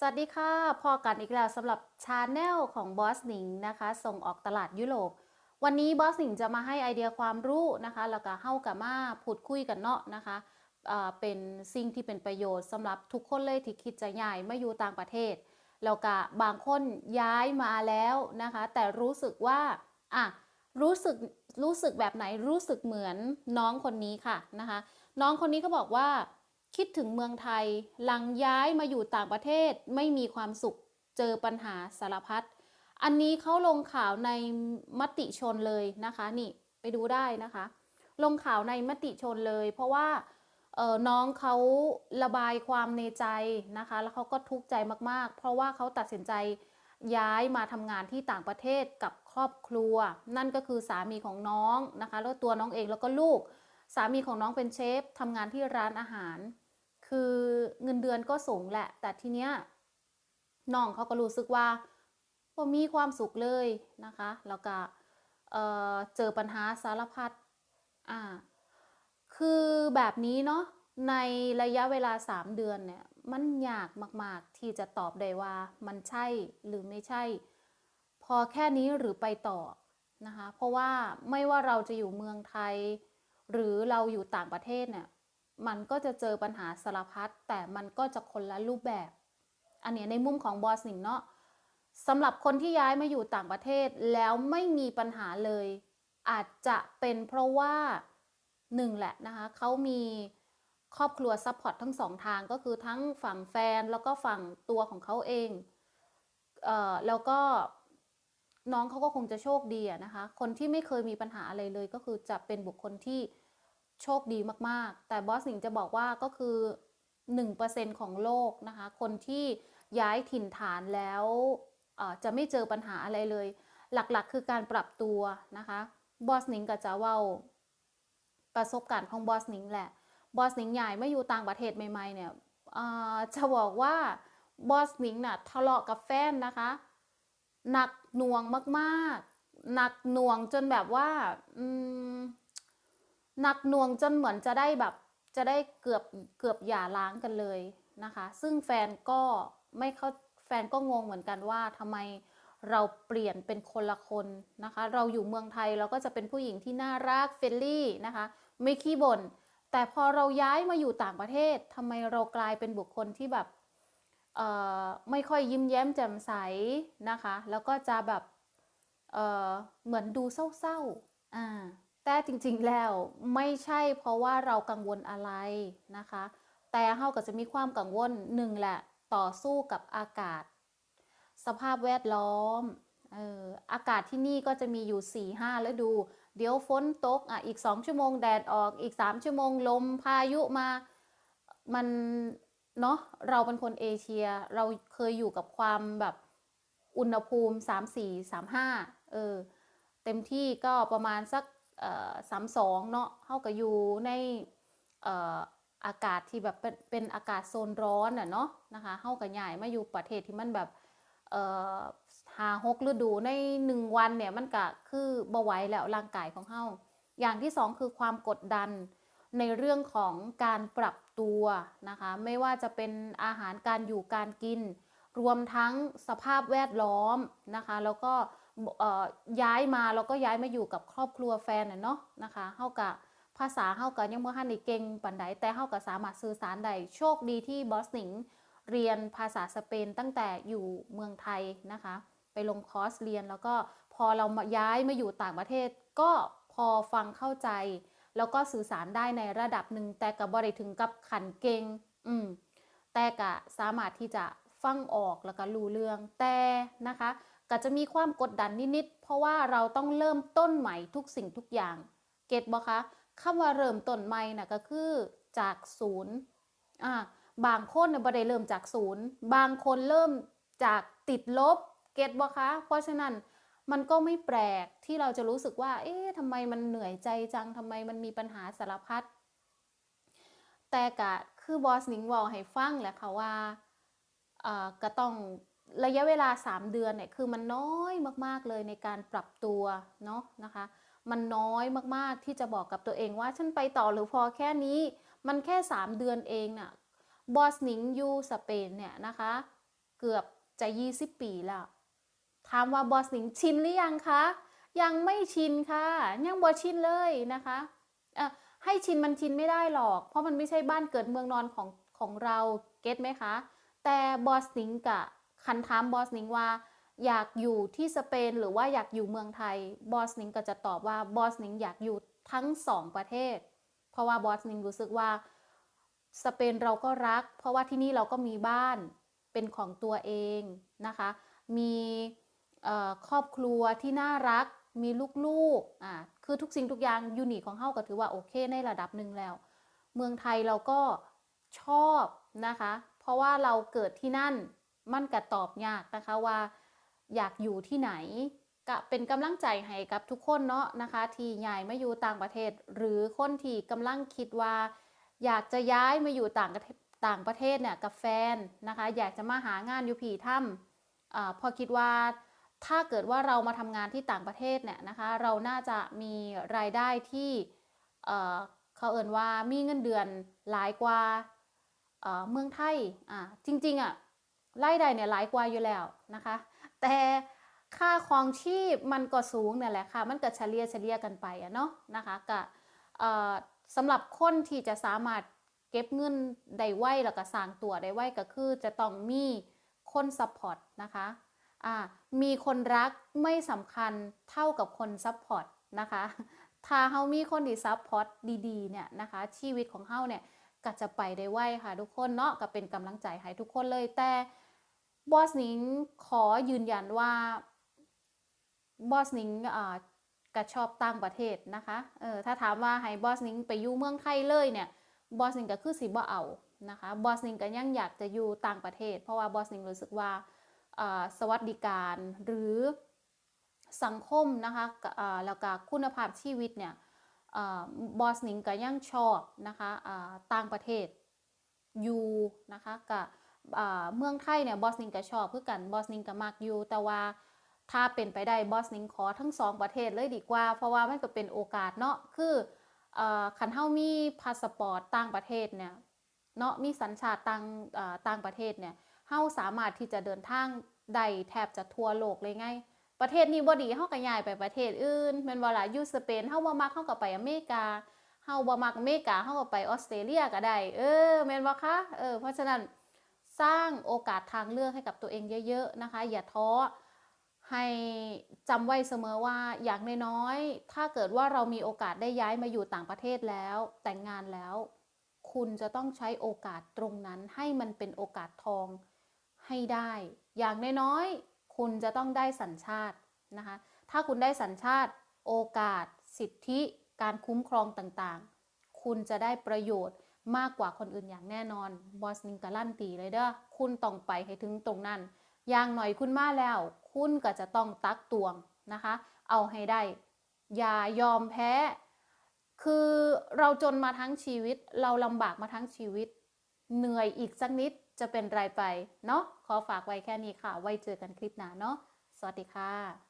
สวัสดีค่ะพอกันอีกแล้วสำหรับชาแนลของบอสหนิงนะคะ ส่งออกตลาดยุโรป วันนี้บอสหนิงจะมาให้ไอเดียความรู้นะคะ แล้วก็เฮ้ากับมาพูดคุยกันเนาะนะคะเอ่อเป็นสิ่งที่เป็นประโยชน์สำหรับทุกคนเลยที่คิดจะย้ายมาอยู่ต่างประเทศ แล้วก็บางคนย้ายมาแล้วนะคะ แต่รู้สึกว่าอะรู้สึกรู้สึกแบบไหนรู้สึกเหมือนน้องคนนี้ค่ะนะคะ น้องคนนี้ก็บอกว่า คิดถึงเมืองไทย หลังย้ายมาอยู่ต่างประเทศไม่มีความสุข เจอปัญหาสารพัด อันนี้เขาลงข่าวในมติชนเลยนะคะ นี่ไปดูได้นะคะ ลงข่าวในมติชนเลย เพราะว่าออน้องเขาระบายความในใจนะคะ แล้วเขาก็ทุกข์ใจมาก ๆ เพราะว่าเขาตัดสินใจย้ายมาทำงานที่ต่างประเทศกับครอบครัว นั่นก็คือสามีของน้องนะคะ แล้วตัวน้องเองแล้วก็ลูก สามีของน้องเป็นเชฟทำงานที่ร้านอาหาร คือเงินเดือนก็สูงแหละ แต่ทีเนี้ยน้องเขาก็รู้สึกว่าบ่มีความสุขเลยนะคะ แล้วก็เออเจอปัญหาสารพัดอ่าคือแบบนี้เนาะในระยะเวลา 3 เดือนเนี่ยมันยากมาก ๆ ที่จะตอบได้ว่ามันใช่หรือไม่ใช่ พอแค่นี้หรือไปต่อนะคะ เพราะว่าไม่ว่าเราจะอยู่เมืองไทย หรือเราอยู่ต่างประเทศเนี่ยมันก็จะเจอปัญหาสารพัดแต่มันก็จะคนละรูปแบบ อันนี้ในมุมของบอสหนิงเนาะสำหรับคนที่ย้ายมาอยู่ต่างประเทศแล้วไม่มีปัญหาเลย อาจจะเป็นเพราะว่าหนึ่งแหละนะคะเขามีครอบครัวซัพพอร์ตทั้งสองทางก็คือทั้งฝั่งแฟนแล้วก็ฝั่งตัวของเขาเองเออแล้วก็ น้องเขาก็คงจะโชคดีนะคะ คนที่ไม่เคยมีปัญหาอะไรเลยก็คือจะเป็นบุคคลที่โชคดีมากๆ แต่บอสหนิงจะบอกว่าก็คือ 1%ของโลกนะคะ คนที่ย้ายถิ่นฐานแล้วจะไม่เจอปัญหาอะไรเลย หลักๆ คือการปรับตัวนะคะ บอสหนิงก็จะเว่าประสบการณ์ของบอสหนิงแหละ บอสหนิงใหญ่ไม่อยู่ต่างประเทศใหม่ๆเนี่ยจะบอกว่าบอสหนิงน่ะทะเลาะกับแฟนนะคะ หนักหน่วงมากๆ หนักหน่วงจนแบบว่าอืมหนักหน่วงจนเหมือนจะได้แบบ จะได้เกือบเกือบหย่าร้างกันเลยนะคะ ซึ่งแฟนก็ไม่เข้าแฟนก็งงเหมือนกันว่าทำไมเราเปลี่ยนเป็นคนละคนนะคะ เราอยู่เมืองไทยเราก็จะเป็นผู้หญิงที่น่ารักเฟรนลี่นะคะ ไม่ขี้บ่นแต่พอเราย้ายมาอยู่ต่างประเทศทำไมเรากลายเป็นบุคคลที่แบบ ไม่ค่อยยิ้มแย้มแจ่มใสนะคะ แล้วก็จะแบบเเหมือนดูเศร้าๆอ่าแต่จริงๆแล้วไม่ใช่เพราะว่าเรากังวลอะไรนะคะ แต่เฮาก็จะมีความกังวลหนึ่งแหละต่อสู้กับอากาศ สภาพแวดล้อมอออากาศที่นี่ก็จะมีอยู่4ี่ห้าฤดู เดี๋ยวฝนตกอะอีก 2 ชั่วโมงแดดออกอีก 3 ชั่วโมงลมพายุมา มัน เนาะเราเป็นคนเอเชีย เราเคยอยู่กับความแบบอุณหภูมิ 3 4 3 5เออเต็มที่ก็ประมาณสักสามสองเนาะเข้ากับอยู่ในออากาศที่แบบเป็นเป็นอากาศโซนร้อนอะเนาะนะคะเข้ากับใหญ่มาอยู่ประเทศที่มันแบบหาหกฤดูในหนึ่งวันเนี่ยมันก็คือบ่ไหวแล้วร่างกายของเฮาอย่างที่สองคือความกดดัน ในเรื่องของการปรับตัวนะคะ ไม่ว่าจะเป็นอาหารการอยู่การกิน รวมทั้งสภาพแวดล้อมนะคะ แล้วก็ย้ายมาแล้วก็ย้ายมาอยู่กับครอบครัวแฟนเนาะนะคะเฮากับภาษาเฮากับยังบ่ทันได้เก่งปานใดแต่เฮาก็สามารถสื่อสารได้โชคดีที่บอสหนิงเรียนภาษาสเปนตั้งแต่อยู่เมืองไทยนะคะ ไปลงคอร์สเรียนแล้วก็พอเรามาย้ายมาอยู่ต่างประเทศ ก็พอฟังเข้าใจ แล้วก็สื่อสารได้ในระดับหนึ่งแต่กับ่ได้ถึงกับขันเก่งอืมแต่ก็สามารถที่จะฟังออกแล้วก็รู้เรื่องแต่นะคะก็จะมีความกดดันนิดๆเพราะว่าเราต้องเริ่มต้นใหม่ทุกสิ่งทุกอย่าง เก็ตบอคะคำว่าเริ่มต้นใหม่น่ะก็คือจากศูนย์อ่าบางคนน่ะบ่ได้เริ่มจากศูนย์ บางคนเริ่มจากติดลบ เก็ตบอคะเพราะฉะนั้น มันก็ไม่แปลกที่เราจะรู้สึกว่า เอ๊ะทำไมมันเหนื่อยใจจังทำไมมันมีปัญหาสารพัดแต่กะคือบอสนิงวอลให้ฟังแหละค่ะว่าเอ่อก็ต้องระยะเวลา 3 เดือนเนี่ยคือมันน้อยมากๆเลยในการปรับตัวเนาะนะคะ มันน้อยมากๆที่จะบอกกับตัวเองว่าฉันไปต่อหรือพอแค่นี้ มันแค่ 3 เดือนเองน่ะบอสนิงยูสเปนเนี่ยนะคะ เกือบจะ 20 ปีแล้ว ถามว่าบอสหนิงชินหรือยังคะ ยังไม่ชินค่ะ ยังบ่ชินเลยนะคะเอ่อให้ชินมันชินไม่ได้หรอก เพราะมันไม่ใช่บ้านเกิดเมืองนอนของของเราเก็ตไหมคะ แต่บอสหนิงกะคันถามบอสหนิงว่า อยากอยู่ที่สเปนหรือว่าอยากอยู่เมืองไทยบอสหนิงก็จะตอบว่าบอสหนิงอยากอยู่ทั้งสองประเทศ เพราะว่าบอสหนิงรู้สึกว่าสเปนเราก็รัก เพราะว่าที่นี่เราก็มีบ้านเป็นของตัวเองนะคะ มี ครอบครัวที่น่ารักมีลูกๆอ่าคือทุกสิ่งทุกอย่างยูนิของเฮาก็ถือว่าโอเคในระดับหนึ่งแล้ว เมืองไทยเราก็ชอบนะคะ เพราะว่าเราเกิดที่นั่นมันก็ตอบยากนะคะว่าอยากอยู่ที่ไหนก็เป็นกำลังใจให้กับทุกคนเนาะนะคะ ที่ย้ายมาอยู่ต่างประเทศ หรือคนที่กำลังคิดว่า อยากจะย้ายมาอยู่ต่างประเทศต่างประเทศเนี่ยกับแฟนนะคะ อยากจะมาหางานอยู่ผีถ้ำอาพอคิดว่า ถ้าเกิดว่าเรามาทำงานที่ต่างประเทศเนี่ยนะคะ เราน่าจะมีรายได้ที่เขาเอ่นว่ามีเงินเดือนหลายกว่าเมืองไทยอ่าจริงๆอะรายได้เนี่ยหลายกว่าอยู่แล้วนะคะ แต่ค่าครองชีพมันก็สูงเนี่ยแหละค่ะ มันก็เฉลี่ยเฉลี่ยกันไปอะเนาะนะคะก็เอ่อสำหรับคนที่จะสามารถเก็บเงินได้ไวแล้วก็สร้างตัวได้ไวก็คือจะต้องมีคนซัพพอร์ตนะคะ มีคนรักไม่สำคัญเท่ากับคนซัพพอร์ตนะคะ ถ้าเฮามีคนที่ซัพพอร์ตดีๆเนี่ยนะคะ ชีวิตของเฮาเนี่ยก็จะไปได้ไวค่ะทุกคนเนาะก็เป็นกำลังใจให้ทุกคนเลยแต่บอสนิงขอยืนยันว่าบอสนิงอ่ากระชอบต่างประเทศนะคะเออถ้าถามว่าให้บอสนิงไปอยู่เมืองไทยเลยเนี่ยบอสนิงก็คือสิบ่เอานะคะบอสนิงก็ยังอยากจะอยู่ต่างประเทศ เพราะว่าบอสนิงรู้สึกว่า สวัสดิการหรือสังคมนะคะกอ่าแล้วก็คุณภาพชีวิตเนี่ยอบอสนิงก็ยังชอบนะคะต่างประเทศอยู่นะคะกับเมืองไทยเนี่ยบอสนิงก็ชอบคือกันบอสนิงก็มักอยู่แต่ว่าถ้าเป็นไปได้บอสนิงขอทั้งสองประเทศเลยดีกว่า เพราะว่ามันก็เป็นโอกาสเนาะคือเอ่อคันเฮามีพาสปอร์ตต่างประเทศเนี่ยเนาะมีสัญชาติต่างต่างประเทศเนี่ย เฮาสามารถที่จะเดินทางได้แทบจะทั่วโลกเลยไง ประเทศนี้บ่ดีเฮาก็ย้ายไปประเทศอื่นแม่นบ่ล่ะอยู่สเปนเฮาบ่มักเฮาก็ไปอเมริกาเฮาบ่มักอเมริกาเฮาก็ไปออสเตรเลียก็ได้เออแม่นบ่คะเออเพราะฉะนั้นสร้างโอกาสทางเลือกให้กับตัวเองเยอะ ๆนะคะ อย่าท้อให้จำไว้เสมอว่าอย่างน้อยๆ ถ้าเกิดว่าเรามีโอกาสได้ย้ายมาอยู่ต่างประเทศแล้ว แต่งงานแล้ว คุณจะต้องใช้โอกาสตรงนั้นให้มันเป็นโอกาสทอง ให้ได้ อย่างน้อยๆ คุณจะต้องได้สัญชาตินะคะ ถ้าคุณได้สัญชาติ โอกาส สิทธิ การคุ้มครองต่างๆ คุณจะได้ประโยชน์มากกว่าคนอื่นอย่างแน่นอน บอสนิงการันตีเลยเด้อ คุณต้องไปให้ถึงตรงนั้น อย่างหน่อยคุณมาแล้ว คุณก็จะต้องตักตวงนะคะ เอาให้ได้ อย่ายอมแพ้ คือเราจนมาทั้งชีวิต เราลำบากมาทั้งชีวิต เหนื่อยอีกสักนิด จะเป็นไรไปเนาะขอฝากไว้แค่นี้ค่ะ ไว้เจอกันคลิปหน้าเนาะสวัสดีค่ะ